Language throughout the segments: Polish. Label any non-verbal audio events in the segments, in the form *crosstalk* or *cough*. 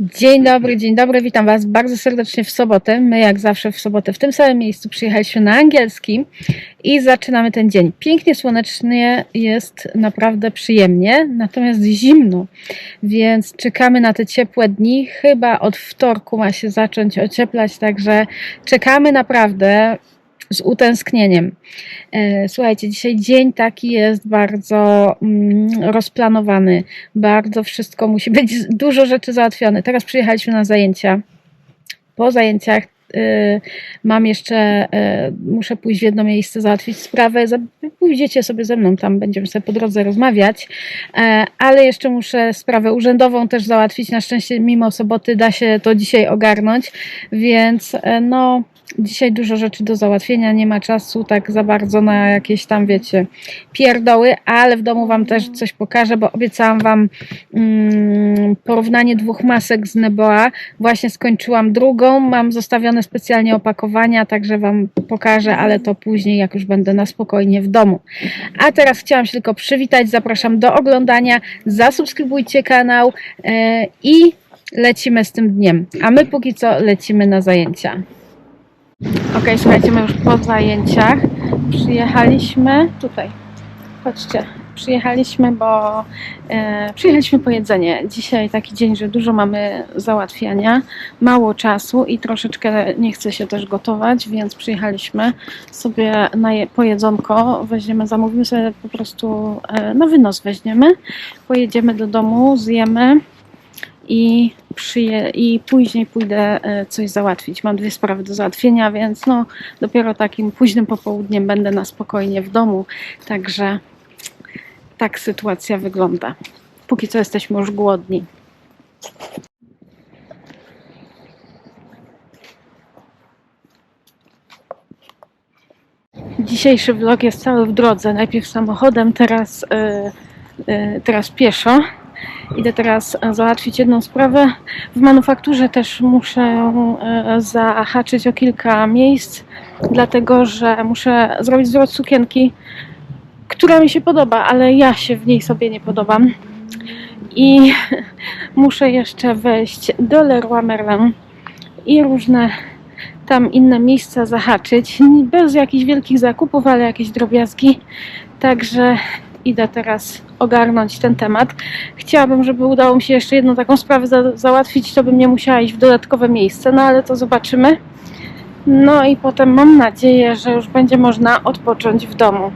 Dzień dobry, dzień dobry, witam Was bardzo serdecznie w sobotę. My, jak zawsze, w sobotę w tym samym miejscu przyjechaliśmy na angielski i zaczynamy ten dzień. Pięknie słonecznie, jest naprawdę przyjemnie, natomiast zimno, więc czekamy na te ciepłe dni. Chyba od wtorku ma się zacząć ocieplać, także czekamy naprawdę z utęsknieniem. E, Słuchajcie, dzisiaj dzień taki jest bardzo mm, rozplanowany, bardzo wszystko musi być, *laughs* dużo rzeczy załatwione. Teraz przyjechaliśmy na zajęcia. Po zajęciach y, mam jeszcze, y, muszę pójść w jedno miejsce, załatwić sprawę. Pójdziecie sobie ze mną, tam będziemy sobie po drodze rozmawiać, e, ale jeszcze muszę sprawę urzędową też załatwić. Na szczęście, mimo soboty, da się to dzisiaj ogarnąć, więc e, no. Dzisiaj dużo rzeczy do załatwienia, nie ma czasu tak za bardzo na jakieś tam, wiecie, pierdoły, ale w domu Wam też coś pokażę, bo obiecałam Wam mm, porównanie dwóch masek z Neboa. Właśnie skończyłam drugą, mam zostawione specjalnie opakowania, także Wam pokażę, ale to później, jak już będę na spokojnie w domu. A teraz chciałam się tylko przywitać, zapraszam do oglądania, zasubskrybujcie kanał e, i lecimy z tym dniem. A my póki co lecimy na zajęcia. Ok, słuchajcie, my już po zajęciach przyjechaliśmy tutaj. Chodźcie, przyjechaliśmy, bo e, przyjechaliśmy po jedzenie. Dzisiaj taki dzień, że dużo mamy załatwiania, mało czasu i troszeczkę nie chce się też gotować, więc przyjechaliśmy sobie na je, po weźmiemy, zamówimy sobie po prostu e, na wynos weźmiemy, pojedziemy do domu, zjemy i, przyje, i później pójdę e, coś załatwić. Mam dwie sprawy do załatwienia, więc no dopiero takim późnym popołudniem będę na spokojnie w domu, także tak sytuacja wygląda. Póki co jesteśmy już głodni. Dzisiejszy vlog jest cały w drodze. Najpierw samochodem, teraz, e, e, teraz pieszo. Idę teraz e, załatwić jedną sprawę. W manufakturze też muszę e, zahaczyć o kilka miejsc, dlatego że muszę zrobić zwrot sukienki, która mi się podoba, ale ja się w niej sobie nie podobam. I *laughs* muszę jeszcze wejść do Leroy Merlin i różne tam inne miejsca zahaczyć. Bez jakichś wielkich zakupów, ale jakieś drobiazgi. Także idę teraz ogarnąć ten temat. Chciałabym, żeby udało mi się jeszcze jedną taką sprawę za załatwić, to bym nie musiała iść w dodatkowe miejsce, no ale to zobaczymy. No i potem mam nadzieję, że już będzie można odpocząć w domu.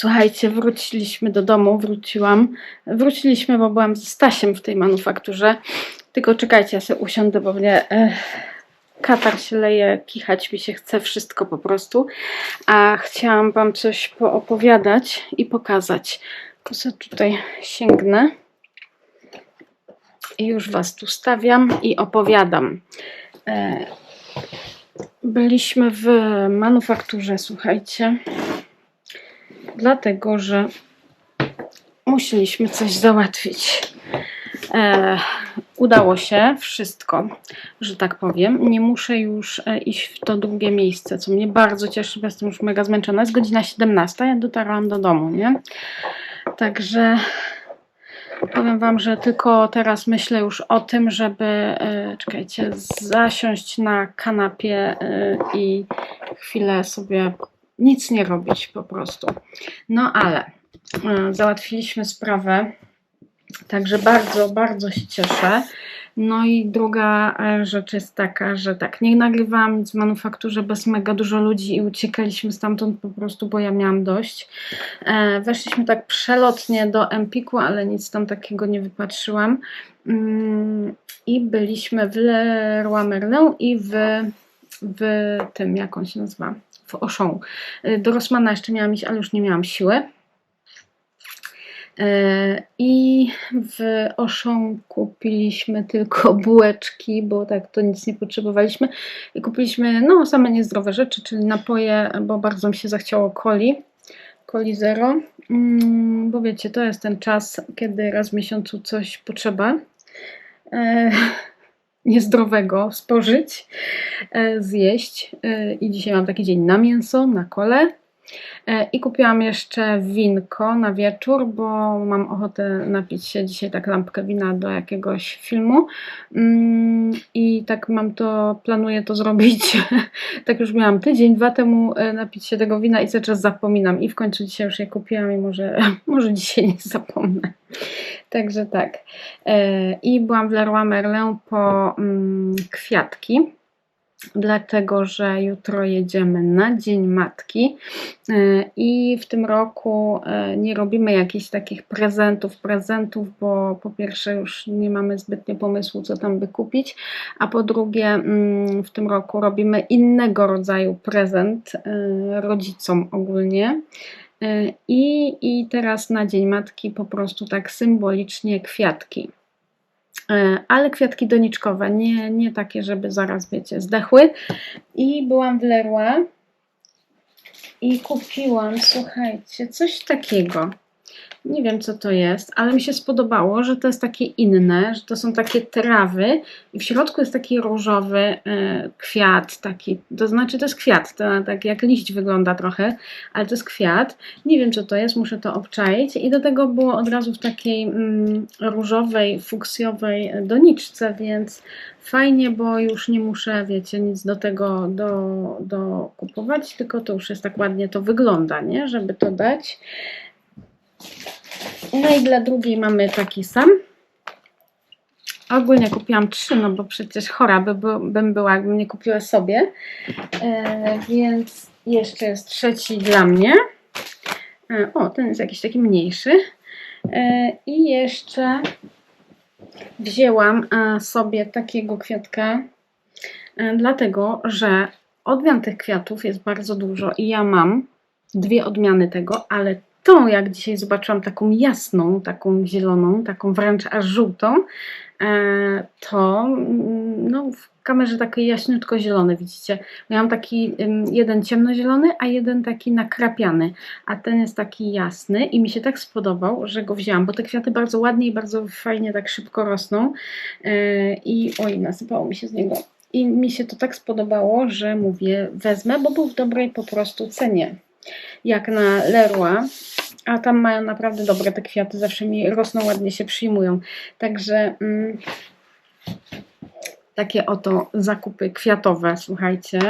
Słuchajcie, wróciliśmy do domu, wróciłam. Wróciliśmy, bo byłam z Stasiem w tej manufakturze. Tylko czekajcie, ja sobie usiądę, bo mnie e, katar się leje, kichać mi się chce wszystko po prostu. A chciałam Wam coś poopowiadać i pokazać. To sobie tutaj sięgnę. I już Was tu stawiam i opowiadam. E, byliśmy w manufakturze, słuchajcie dlatego że musieliśmy coś załatwić. E, udało się wszystko, że tak powiem. Nie muszę już e, iść w to drugie miejsce, co mnie bardzo cieszy, bo jestem już mega zmęczona. Jest godzina 17, ja dotarłam do domu, nie? Także powiem Wam, że tylko teraz myślę już o tym, żeby, e, czekajcie, zasiąść na kanapie e, i chwilę sobie nic nie robić po prostu. No ale e, załatwiliśmy sprawę, także bardzo, bardzo się cieszę. No i druga e, rzecz jest taka, że tak, nie nagrywałam nic w manufakturze bez mega dużo ludzi i uciekaliśmy stamtąd po prostu, bo ja miałam dość. E, weszliśmy tak przelotnie do Empiku, ale nic tam takiego nie wypatrzyłam. Mm, I byliśmy w Leroy Merlin i w, w tym, jak on się nazywa? w Auchan. Y, Do Rossmana jeszcze miałam iść, ale już nie miałam siły. Y, I w Auchan kupiliśmy tylko *laughs* bułeczki, bo tak to nic nie potrzebowaliśmy. I kupiliśmy no, same niezdrowe rzeczy, czyli napoje, bo bardzo mi się zachciało coli. Coli zero. mm, bo wiecie, to jest ten czas, kiedy raz w miesiącu coś potrzeba e, *laughs* niezdrowego spożyć, e, zjeść. E, I dzisiaj mam taki dzień na mięso, na kole. E, I kupiłam jeszcze winko na wieczór, bo mam ochotę napić się dzisiaj tak lampkę wina do jakiegoś filmu. Mm, I tak mam to, planuję to zrobić. *laughs* tak już miałam tydzień, dwa temu e, napić się tego wina i cały czas zapominam. I w końcu dzisiaj już je kupiłam i może, *laughs* może dzisiaj nie zapomnę. Także tak. E, I byłam w Leroy Merlin po mm, kwiatki dlatego że jutro jedziemy na Dzień Matki e, i w tym roku e, nie robimy jakichś takich prezentów, prezentów, bo po pierwsze już nie mamy zbytnio pomysłu, co tam by kupić, a po drugie mm, w tym roku robimy innego rodzaju prezent e, rodzicom ogólnie. I, I teraz na Dzień Matki po prostu tak symbolicznie kwiatki. E, ale kwiatki doniczkowe, nie, nie takie, żeby zaraz, wiecie, zdechły. I byłam w Leroy i kupiłam, słuchajcie, coś takiego. Nie wiem, co to jest, ale mi się spodobało, że to jest takie inne, że to są takie trawy i w środku jest taki różowy y, kwiat, taki, to znaczy to jest kwiat, to tak jak liść wygląda trochę, ale to jest kwiat. Nie wiem, co to jest, muszę to obczaić i do tego było od razu w takiej mm, różowej, fuksjowej doniczce, więc fajnie, bo już nie muszę, wiecie, nic do tego do, do kupować, tylko to już jest tak ładnie to wygląda, nie, żeby to dać. No i dla drugiej mamy taki sam. Ogólnie kupiłam trzy, no bo przecież chora by, by, bym była, jakbym nie kupiła sobie. E, więc jeszcze jest trzeci dla mnie. E, o, ten jest jakiś taki mniejszy. E, I jeszcze wzięłam e, sobie takiego kwiatka, e, dlatego że odmian tych kwiatów jest bardzo dużo i ja mam dwie odmiany tego, ale tą, jak dzisiaj zobaczyłam, taką jasną, taką zieloną, taką wręcz aż żółtą, e, to mm, no, w kamerze taki jaśniutko zielony, widzicie. Miałam taki jeden ciemnozielony, a jeden taki nakrapiany, a ten jest taki jasny i mi się tak spodobał, że go wzięłam, bo te kwiaty bardzo ładnie i bardzo fajnie tak szybko rosną e, i oj, nasypało mi się z niego. I mi się to tak spodobało, że mówię, wezmę, bo był w dobrej po prostu cenie jak na Leroy, a tam mają naprawdę dobre te kwiaty, zawsze mi rosną, ładnie się przyjmują. Także mm, takie oto zakupy kwiatowe, słuchajcie.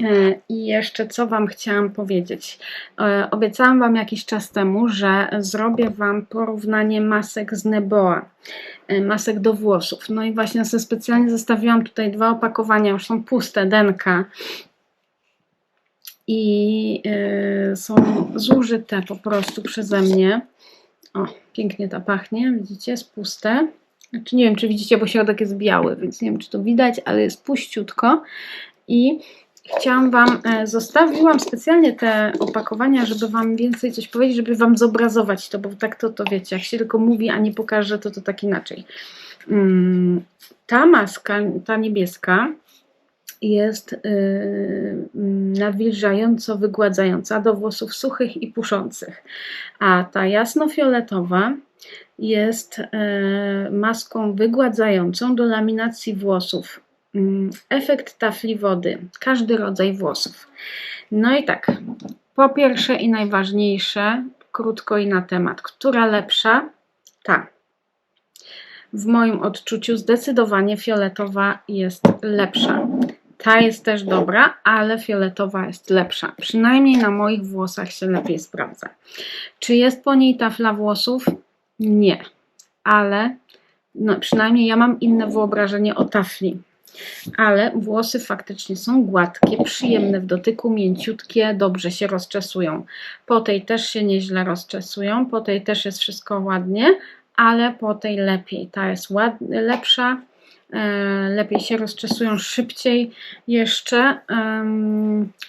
E, I jeszcze co Wam chciałam powiedzieć. E, obiecałam Wam jakiś czas temu, że zrobię Wam porównanie masek z Neboa, e, masek do włosów. No i właśnie sobie specjalnie zostawiłam tutaj dwa opakowania, już są puste, denka i y, są zużyte po prostu przeze mnie. O, pięknie ta pachnie, widzicie, jest puste. Znaczy nie wiem, czy widzicie, bo środek jest biały, więc nie wiem, czy to widać, ale jest puściutko. I chciałam Wam, e, zostawiłam specjalnie te opakowania, żeby Wam więcej coś powiedzieć, żeby Wam zobrazować to, bo tak to, to wiecie, jak się tylko mówi, a nie pokaże, to to tak inaczej. Mm, ta maska, ta niebieska, jest yy, nawilżająco wygładzająca do włosów suchych i puszących, a ta jasnofioletowa jest yy, maską wygładzającą do laminacji włosów. Yy, efekt tafli wody, każdy rodzaj włosów. No i tak, po pierwsze i najważniejsze, krótko i na temat, która lepsza? Ta. W moim odczuciu zdecydowanie fioletowa jest lepsza. Ta jest też dobra, ale fioletowa jest lepsza. Przynajmniej na moich włosach się lepiej sprawdza. Czy jest po niej tafla włosów? Nie, ale no, przynajmniej ja mam inne wyobrażenie o tafli. Ale włosy faktycznie są gładkie, przyjemne w dotyku, mięciutkie, dobrze się rozczesują. Po tej też się nieźle rozczesują, po tej też jest wszystko ładnie, ale po tej lepiej. Ta jest lepsza, lepiej się rozczesują, szybciej jeszcze.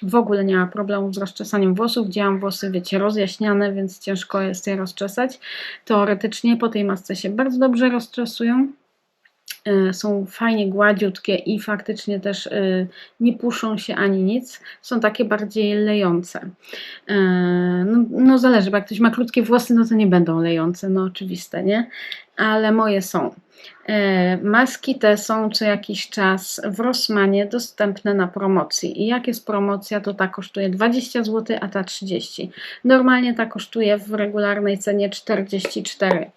W ogóle nie ma problemu z rozczesaniem włosów. Gdzie włosy, wiecie, rozjaśniane, więc ciężko jest je rozczesać. Teoretycznie po tej masce się bardzo dobrze rozczesują. e, są fajnie gładziutkie i faktycznie też e, nie puszą się ani nic. Są takie bardziej lejące. E, no, no zależy, bo jak ktoś ma krótkie włosy, no to nie będą lejące, no oczywiste, nie? Ale moje są. E, Maski te są co jakiś czas w Rossmanie dostępne na promocji. I jak jest promocja, to ta kosztuje 20 zł, a ta 30. Normalnie ta kosztuje w regularnej cenie 44.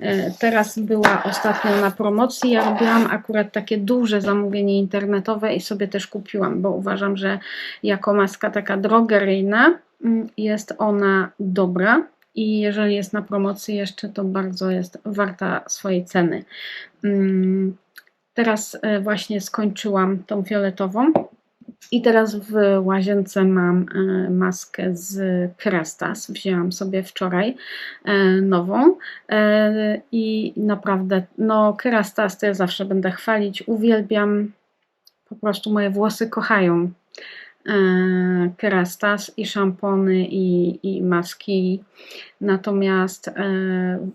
E, Teraz była ostatnio na promocji. Ja robiłam akurat takie duże zamówienie internetowe i sobie też kupiłam, bo uważam, że jako maska taka drogeryjna mm, jest ona dobra i jeżeli jest na promocji jeszcze, to bardzo jest warta swojej ceny. Mm, Teraz e, właśnie skończyłam tą fioletową i teraz w łazience mam e, maskę z Krestas. Wzięłam sobie wczoraj e, nową i naprawdę, no Krestas to ja zawsze będę chwalić, uwielbiam, po prostu moje włosy kochają Kerastas i szampony i, i maski. Natomiast e,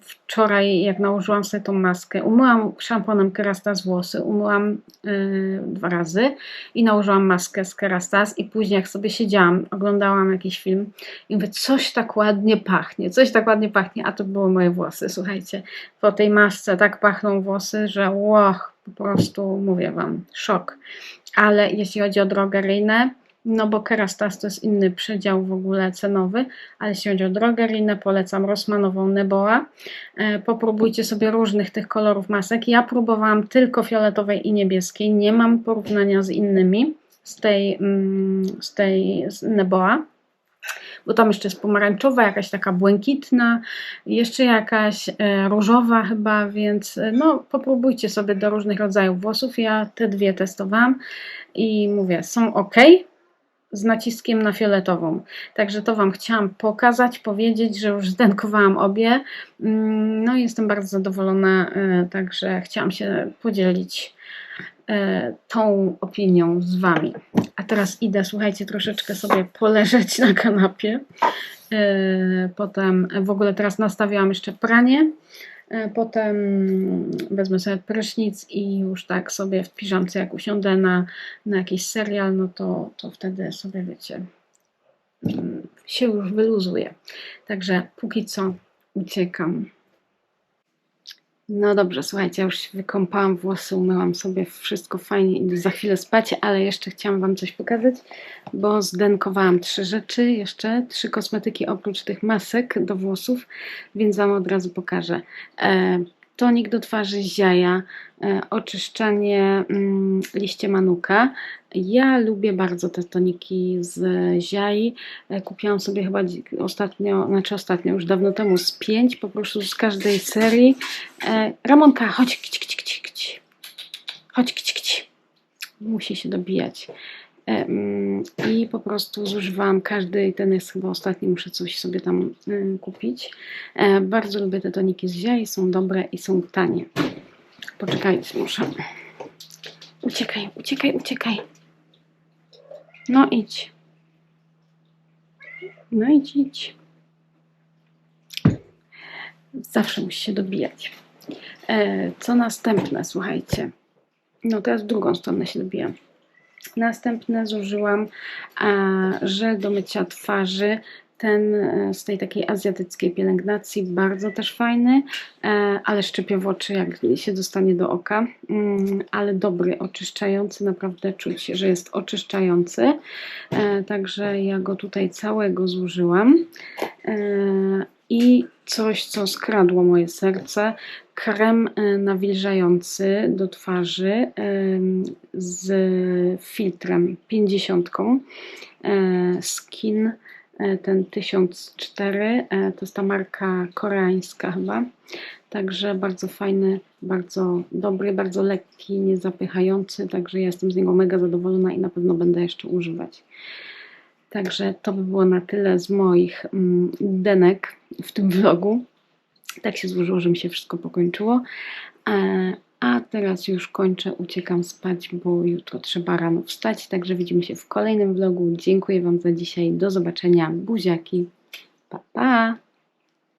wczoraj, jak nałożyłam sobie tą maskę, umyłam szamponem Kerastas włosy, umyłam e, dwa razy i nałożyłam maskę z Kerastas i później jak sobie siedziałam, oglądałam jakiś film i mówię, coś tak ładnie pachnie, coś tak ładnie pachnie, a to były moje włosy, słuchajcie. Po tej masce tak pachną włosy, że łoch, po prostu mówię Wam, szok. Ale jeśli chodzi o drogeryjne, no bo Kerastas to jest inny przedział w ogóle cenowy, ale jeśli chodzi o drogeryjne, polecam Rossmanową Neboa. E, Popróbujcie sobie różnych tych kolorów masek. Ja próbowałam tylko fioletowej i niebieskiej, nie mam porównania z innymi z tej, mm, z tej z Neboa bo tam jeszcze jest pomarańczowa, jakaś taka błękitna, jeszcze jakaś e, różowa chyba, więc e, no popróbujcie sobie do różnych rodzajów włosów. Ja te dwie testowałam i mówię, są ok z naciskiem na fioletową. Także to Wam chciałam pokazać, powiedzieć, że już zdenkowałam obie. Mm, No i jestem bardzo zadowolona, e, także chciałam się podzielić e, tą opinią z Wami. A teraz idę, słuchajcie, troszeczkę sobie poleżeć na kanapie. E, Potem w ogóle teraz nastawiałam jeszcze pranie. E, Potem wezmę sobie prysznic i już tak sobie w piżamce, jak usiądę na, na jakiś serial, no to, to wtedy sobie, wiecie, mm, się już wyluzuje. Także póki co uciekam. No dobrze, słuchajcie, już się wykąpałam, włosy umyłam sobie, wszystko fajnie, idę za chwilę spać, ale jeszcze chciałam Wam coś pokazać, bo zdenkowałam trzy rzeczy, jeszcze trzy kosmetyki oprócz tych masek do włosów, więc Wam od razu pokażę. E, tonik do twarzy ziaja, e, oczyszczanie mm, liście manuka. Ja lubię bardzo te toniki z ziai. E, Kupiłam sobie chyba ostatnio, znaczy ostatnio, już dawno temu z pięć, po prostu z każdej serii. E, Ramonka, chodź, kić, kić, kić. Chodź, kić, kić. Musi się dobijać. I po prostu zużywałam każdy, ten jest chyba ostatni, muszę coś sobie tam kupić. E, Bardzo lubię te toniki z ziai, są dobre i są tanie. Poczekajcie, muszę. Uciekaj, uciekaj, uciekaj. No idź. No idź, idź. Zawsze musi się dobijać. E, Co następne, słuchajcie. No teraz w drugą stronę się dobijam. Następne zużyłam żel do mycia twarzy. Ten e, z tej takiej azjatyckiej pielęgnacji, bardzo też fajny, e, ale szczypie w oczy, jak się dostanie do oka. Mm, ale dobry, oczyszczający, naprawdę czuć, że jest oczyszczający. E, Także ja go tutaj całego zużyłam. E, I coś, co skradło moje serce, krem e, nawilżający do twarzy em, z filtrem 50. e, Skin e, ten 1004, e, to jest ta marka koreańska chyba. Także bardzo fajny, bardzo dobry, bardzo lekki, niezapychający, także ja jestem z niego mega zadowolona i na pewno będę jeszcze używać. Także to by było na tyle z moich mm, denek w tym vlogu. Tak się złożyło, że mi się wszystko pokończyło. E, A teraz już kończę, uciekam spać, bo jutro trzeba rano wstać. Także widzimy się w kolejnym vlogu. Dziękuję Wam za dzisiaj. Do zobaczenia. Buziaki. Pa, pa.